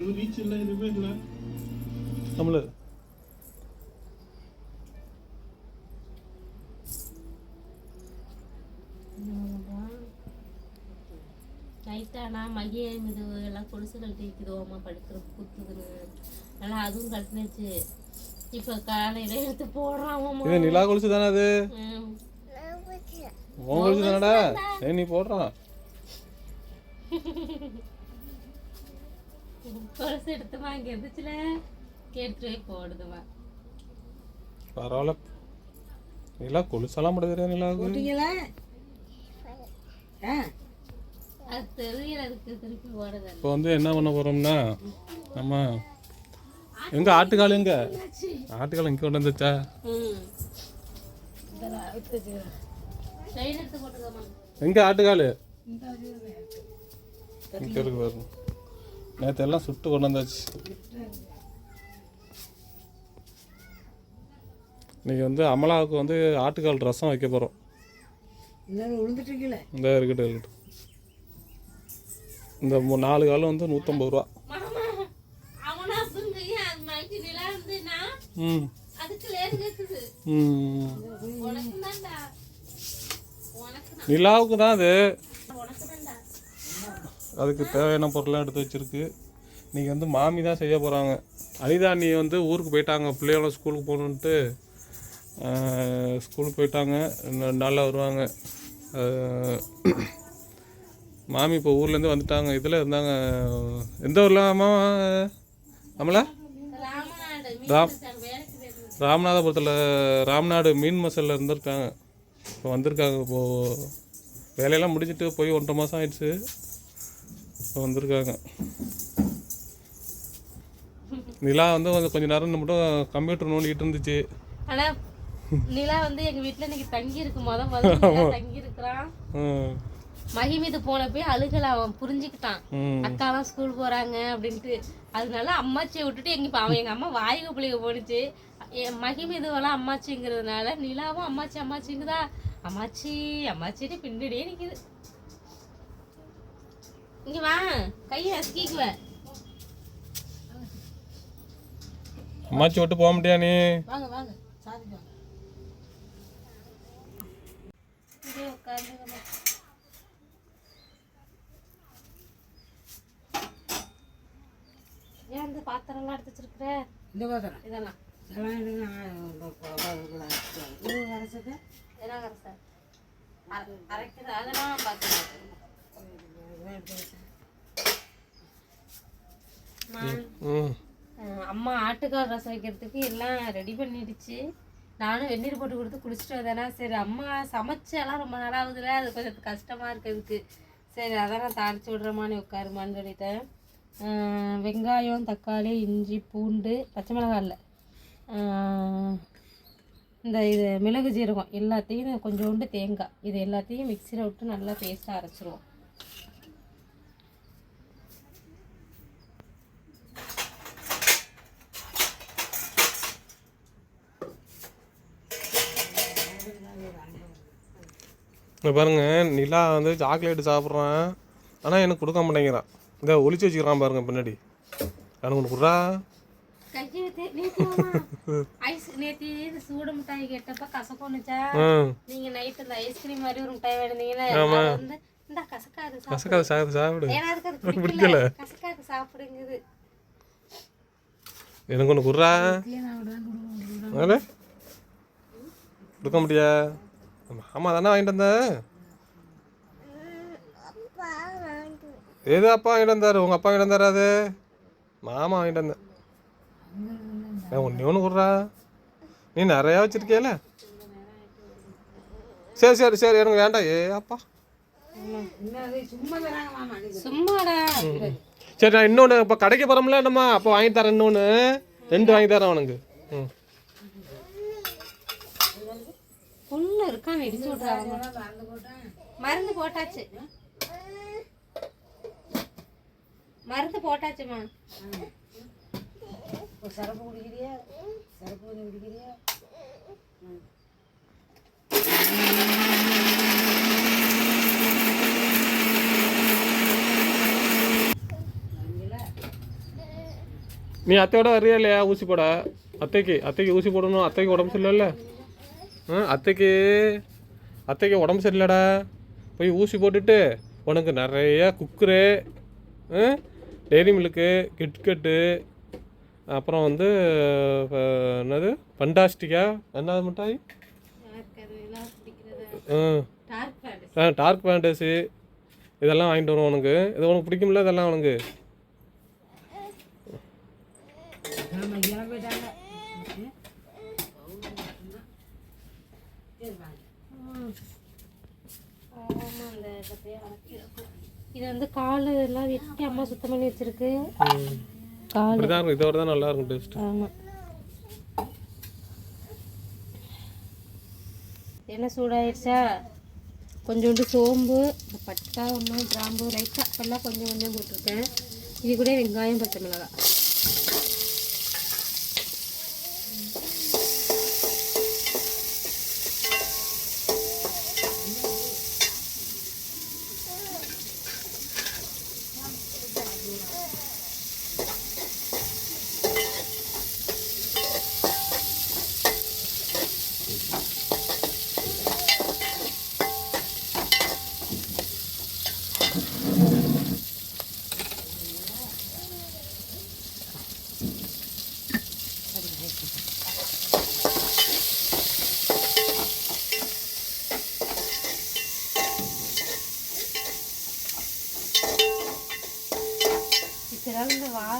Reach இல்லை எதுவுமே இல்லை. நம்மள நைட்டானா மகிய இது எல்லாம் கொலுசுகள் தேய்க்குதோமா படுக்கிறப்ப குத்துதுன்னு. நல்லா அதுவும் கட்டினுச்சு. இப்போ காலையில எடுத்து போடுறான் இது நிலா கொலுசு தானே அது? உன் கொலுசு தானடா? ஏ நீ போடுறான் கொலுசு எடுத்துமா இங்க இருந்துச்சுல கேட்டு போடுதுமா பரவாயில்ல. நிலா கொலுசெல்லாம் போட்டீங்களா? அது தெரியறதுக்கு திருப்பி போடுது இப்போ வந்து என்ன பண்ண போறோம்னா நம்ம எங்க ஆட்டுக்கால் எங்க? ஆட்டுக்கால் இங்கே கொண்டு வந்துச்சா ம். சைடு எடுத்து போட்டுக்கோமா எங்க ஆட்டுக்கால்? இங்கே இருக்கு பாருங்க. நேற்று எல்லாம் சுட்டு கொண்டு வந்தாச்சு. இன்னைக்கு வந்து அமலாவுக்கு வந்து ஆட்டுக்கால் ரசம் வைக்க போகிறோம் இந்த இருக்கட்டும் இருக்கட்டும். இந்த மூ- நாலு காலும் வந்து நூற்றம்பது ரூபா. மாமா அவனா சுங்கையா அது மாதிரி நிலா இருந்துன்னா ம். அதுக்கு லேர் கேக்குது. ம் உனக்கு தான்டா உனக்கு தான் நிலாவுக்கு தான் அது. அதுக்கு தேவையான பொருள்லாம் எடுத்து வச்சுருக்கு. இன்றைக்கி வந்து மாமி தான் செய்ய போகிறாங்க அனிதா நீ வந்து ஊருக்கு போயிட்டாங்க. பிள்ளைகளும் ஸ்கூலுக்கு போகணுன்ட்டு ஸ்கூலுக்கு போயிட்டாங்க. ரெண்டு நாளில் வருவாங்க. மாமி இப்போ ஊர்லேருந்து வந்துட்டாங்க. இதில் இருந்தாங்க. எந்த ஊரில் அம்மா நம்மளா ராம் ராமநாதபுரத்தில் ராம்நாடு மீன் மசலில் இருந்திருக்காங்க. இப்போ வந்திருக்காங்க இப்போது வேலையெல்லாம் முடிஞ்சிட்டு போய் ஒன்றரை மாதம் ஆயிடுச்சு. இப்போ வந்திருக்காங்க. நிலா வந்து கொஞ்சம் கொஞ்ச நேரம் மட்டும் கம்ப்யூட்டர் நோண்டிக்கிட்டு இருந்துச்சு. ஆனா நிலா வந்து எங்க வீட்ல இன்னைக்கு தங்கி இருக்கு முத முதல்ல தங்கி இருக்கிறான் மகிமீது போன போய் அழுகல. அவன் புரிஞ்சுக்கிட்டான். ம். அக்காலாம் ஸ்கூல் போறாங்க அப்படின்ட்டு. அதனால அம்மாச்சியை விட்டுட்டு எங்க அவன் எங்க அம்மா வாய்க்கு பிள்ளைங்க போனுச்சு மகிமீதுவெல்லாம் அம்மாச்சிங்கிறதுனால நிலாவும் அம்மாச்சி அம்மாச்சிங்குதா? அம்மாச்சி அம்மாச்சிட்டு பின்னாடியே நிக்குது. இங்க வா. கையை அசுக்கிக்குவ. அம்மாச்சி விட்டு போக முடியா நீ? வாங்க வாங்க. இங்கே உட்காந்து ஏன் இந்த பாத்திரம்லாம் எடுத்து வச்சிருக்கிற? இந்த பாத்திரம். இதெல்லாம். இதெல்லாம் எடுங்க, வரச்சது இதெல்லாம் கரெக்டா அரைக்கிறது அதெல்லாம் பார்த்துக்கலாம் ம் அம்மா ஆட்டுக்கால் ரசம் வைக்கிறதுக்கு எல்லாம் ரெடி பண்ணிடுச்சு. நானும் வெந்நீர் போட்டு கொடுத்து குளிச்சுட்டு வந்தேனா சரி அம்மா சமைச்சாலாம் ரொம்ப நாள் ஆகுதுல. அது கொஞ்சம் கஷ்டமாக இருக்கிறதுக்கு சரி அதான் நான் தாளிச்சு விட்றமான்னு உட்காருமான்னு சொல்லிட்டேன். வெங்காயம் தக்காளி இஞ்சி பூண்டு பச்சை மிளகாய் இல்லை. இந்த இது மிளகு ஜீரகம் எல்லாத்தையும் கொஞ்சோண்டு தேங்காய். இது எல்லாத்தையும் மிக்சியில் விட்டு நல்லா பேஸ்ட்டாக அரைச்சிருவோம். இங்க பாருங்க நிலா வந்து சாக்லேட் சாப்பிட்றான். ஆனால் எனக்கு கொடுக்க மாட்டேங்கிறான். இந்த ஒளிச்சு வச்சுக்கிறான் பாருங்க பின்னாடி. எனக்கு ஒன்று குடுறா சூடு மிட்டாய் கேட்டப்ப கசக்கோனுச்சா ம் நீங்க நைட் இந்த ஐஸ்கிரீம் மாதிரி ஒரு மிட்டாய் வேணுந்தீங்கன்னா அது வந்து இந்த கசக்காது சாப்பிடு. கசக்காத சாப்பிடு சாப்பிடு. ஏன்னா அதுக்கு அது பிடிக்கல. பிடிக்கல. கசக்காது சாப்பிடுங்குது. எனக்கு ஒன்று குடுறா. கொடுக்க முடியா? ஆமாம் தானே வாங்கிட்டு வந்தேன் எது அப்பா வாங்கிட்டு வந்தாரு? உங்கள் அப்பா வாங்கிட்டு வந்தாரு அது? மாமா வாங்கிட்டு வந்தேன் ஏன் ஒன்று ஒன்று குடுறா. நீ நிறையா வச்சிருக்கியல சரி சரி சரி எனக்கு வேண்டாம். ஏ அப்பா. மாமா சரி நான் இன்னொன்று இப்போ கடைக்கு போகிறோம்ல நம்ம அப்போ வாங்கி தரேன் இன்னொன்று ரெண்டு வாங்கி தரேன் அவனுக்கு. ம். புண்ணு இருக்கான்னு இடிச்சு விட்றாங்க மறந்து போட்டேன் மருந்து போட்டாச்சு. மருந்து போட்டாச்சுமா. ஒரு சரப்பு குடிக்கிறியா? சரப்பு கொஞ்சம் குடிக்கிறியா? நீ அத்தையோட வர்றியா இல்லையா? ஊசி போட. அத்தைக்கு அத்தைக்கு ஊசி போடணும் அத்தைக்கு உடம்பு சரியில்லைல்ல? ஆ அத்தைக்கு. அத்தைக்கு உடம்பு சரியில்லடா. போய் ஊசி போட்டுட்டு உனக்கு நிறைய குக்குரு டெய்ரி மில்க்கு கிட்கட்டு அப்புறம் வந்து என்னது? பண்டாஸ்டிக்கா என்னது மிட்டாய்? டார்க் ஃபேண்டஸி இதெல்லாம் வாங்கிட்டு வருவோம் உனக்கு. இது உனக்கு பிடிக்கும்ல இதெல்லாம் உனக்கு ஆமா இங்கே போயிட்டாங்க சரி வாங்க ஆமாம் அந்த கத்தையை வளர்த்திருக்கும் இது வந்து கால் எல்லாம் வெட்டி அம்மா சுத்தம் பண்ணி வச்சிருக்கு. கால். தான் இருக்கும். இதோட தான் நல்லா இருக்கும் டேஸ்ட் ஆமாம் என்ன சூடாயிடுச்சா? கொஞ்சோண்டு சோம்பு இந்த பட்டை ஒன்று கிராம்பு லைட்டாக எல்லாம் கொஞ்சம் கொஞ்சம் போட்டிருக்கேன். இது கூட வெங்காயம் பச்சை மிளகாய்.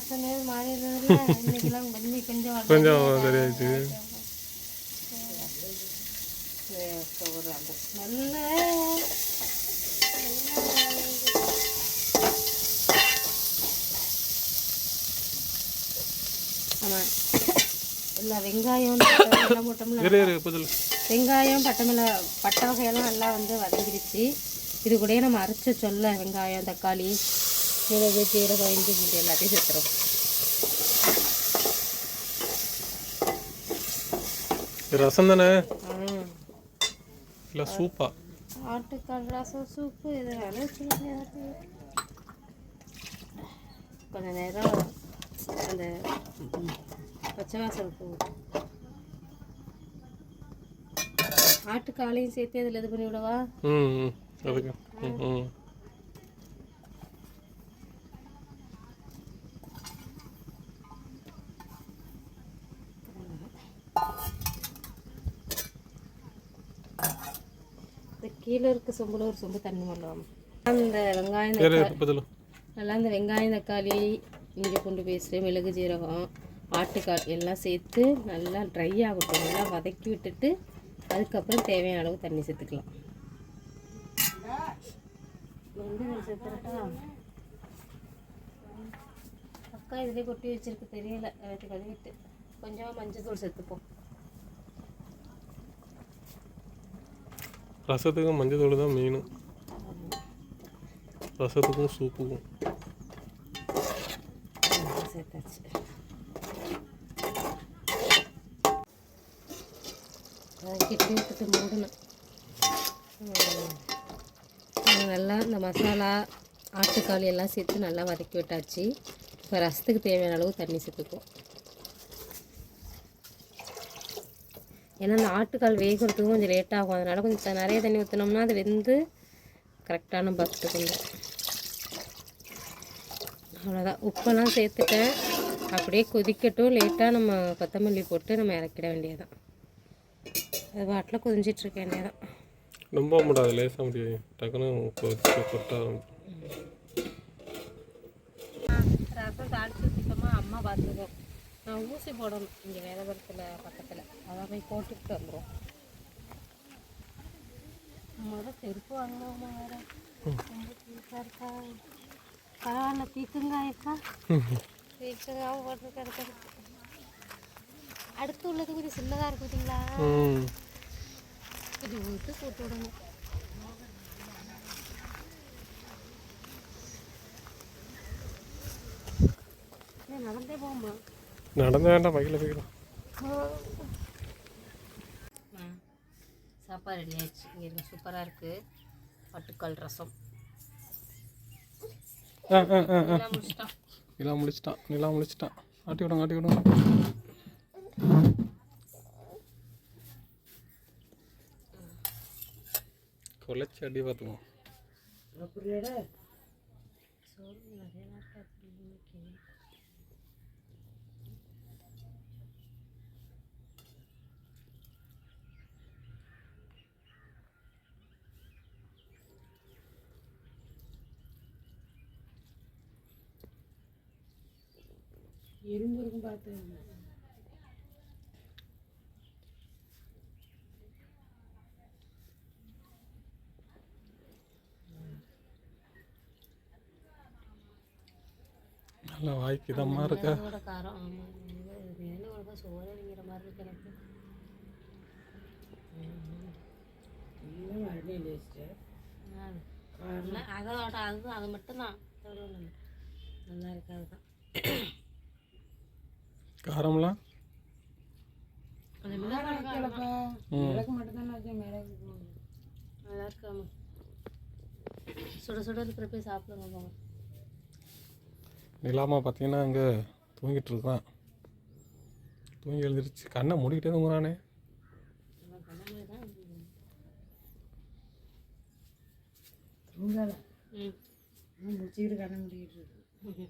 மாறி இன்னைக்கெல்லாம் கொஞ்சம் கொஞ்சம் கொஞ்சம் சரியாயிடுச்சு ஒரு அந்த ஸ்மெல்லு. ஆமாம் இல்லை வெங்காயம் போட்டோம்ல. வெங்காயம் பட்டை மிள பட்டை வகையெல்லாம் நல்லா வந்து வதங்கிடுச்சு இது கூடயே நம்ம அரைச்ச சொல்ல வெங்காயம் தக்காளி மிளகு ஜீரகம் இஞ்சி பூண்டு எல்லாத்தையும் சேர்த்துறோம் ரசம் தானே இல்லை சூப்பா ஆட்டுக்கால் ரசம் சூப்பு இது கொஞ்ச நேரம் அந்த பச்சை வாசல் போகும் ஆட்டுக்காலையும் சேர்த்து இதில் இது பண்ணி விடவா ம் ம் அதுக்கு ம் கீழே இருக்க சொம்பில் ஒரு சொம்பு தண்ணி பண்ணலாம் அந்த வெங்காயம் நல்லா இந்த வெங்காயம் தக்காளி இஞ்சி பூண்டு பேஸ்ட்டு மிளகு ஜீரகம் ஆட்டுக்கால் எல்லாம் சேர்த்து நல்லா ட்ரை ஆகட்டும். நல்லா வதக்கி விட்டுட்டு அதுக்கப்புறம் தேவையான அளவு தண்ணி சேர்த்துக்கலாம். அக்கா இதிலே கொட்டி வச்சிருக்கு. தெரியல. கழுவிட்டு. கொஞ்சமாக மஞ்சள் தூள் சேர்த்துப்போம். ரசத்துக்கும் மஞ்சள் தூள் தான் மெயினு ரசத்துக்கும் சூப்புக்கும். சேர்த்தாச்சு விட்டுட்டு மூடணும். நல்லா இந்த மசாலா ஆட்டுக்காளி எல்லாம் சேர்த்து நல்லா வதக்கி விட்டாச்சு. இப்போ ரசத்துக்கு தேவையான அளவு தண்ணி சேர்த்துக்குவோம். ஏன்னா இந்த ஆட்டுக்கால் வேகிறதுக்கும் கொஞ்சம் லேட் ஆகும். அதனால் கொஞ்சம் நிறைய தண்ணி ஊற்றினோம்னா அது வெந்து கரெக்டான பத்துக்கு அவ்வளோதான் உப்பெல்லாம் சேர்த்துட்டேன். அப்படியே கொதிக்கட்டும். லேட்டாக நம்ம கொத்தமல்லி போட்டு நம்ம இறக்கிட வேண்டியதுதான். அது பாட்டில் கொதிஞ்சிட்டு இருக்க வேண்டியதான் ரொம்ப முடியாது லேசாக முடியாது டக்குன்னு கொதிச்சு கொட்ட ரசம் தாளிச்சு அம்மா பார்த்துக்கோம் நான் ஊசி போடணும். இங்கே வேதபுரத்தில் பக்கத்தில். அதான் போய் போட்டுக்கிட்டு வந்துடும் முத செருப்பு வாங்கினோமா வேற. ரொம்ப தீக்கா இருக்கா? பரவாயில்ல தீக்குங்காயக்கா தீக்குங்காவும் போட்டு கிடக்குது. அடுத்து உள்ளது கொஞ்சம் சின்னதாக இருக்கு பார்த்தீங்களா இது விட்டு போட்டு ஏன் நடந்தே போகுமா நடந்து வேண்டாம் பைக்கில் போய்க்கலாம் சாப்பாடு ரெடி ஆயிடுச்சு இங்கே இருக்க சூப்பராக இருக்குது பட்டுக்கால் ரசம் ஆ ஆ ஆ ஆ எல்லாம் முடிச்சிட்டோம் நிலா முடிச்சிட்டான் நிலா முடிச்சிட்டான் ஆட்டி விடுங்க ஆட்டி விடுங்க கொலைச்சி அடி பார்த்துக்குவோம் அப்படியாடா சோறு நிறைய நாட்கள் அப்படி இன்னைக்கு. எறும்பு இருக்கும் பார்த்து. நல்லா வாய்க்கு இதமாக இருக்கா? காரம் ஆமாம் சோறு வைக்கிற மாதிரி இருக்கு எனக்கு. டேஸ்ட்டு அது அது அது மட்டும்தான். நல்லா இருக்காது தான் காரம்லாம் அந்த மிளகாய் வைக்கலப்பா மிளகு மட்டும்தானே வச்சேன் மிளகு காரம்லாம்? நல்லா இருக்காம சுட சுட இருக்கிற சாப்பிடுங்க நிலாமா பார்த்தீங்கன்னா அங்கே தூங்கிட்டு இருக்கான். தூங்கி எழுந்திரிச்சு கண்ணை மூடிக்கிட்டே தூங்குறானே. தூங்காத. முடிச்சுக்கிட்டு கண்ணை மூடிக்கிட்டு இருக்கு.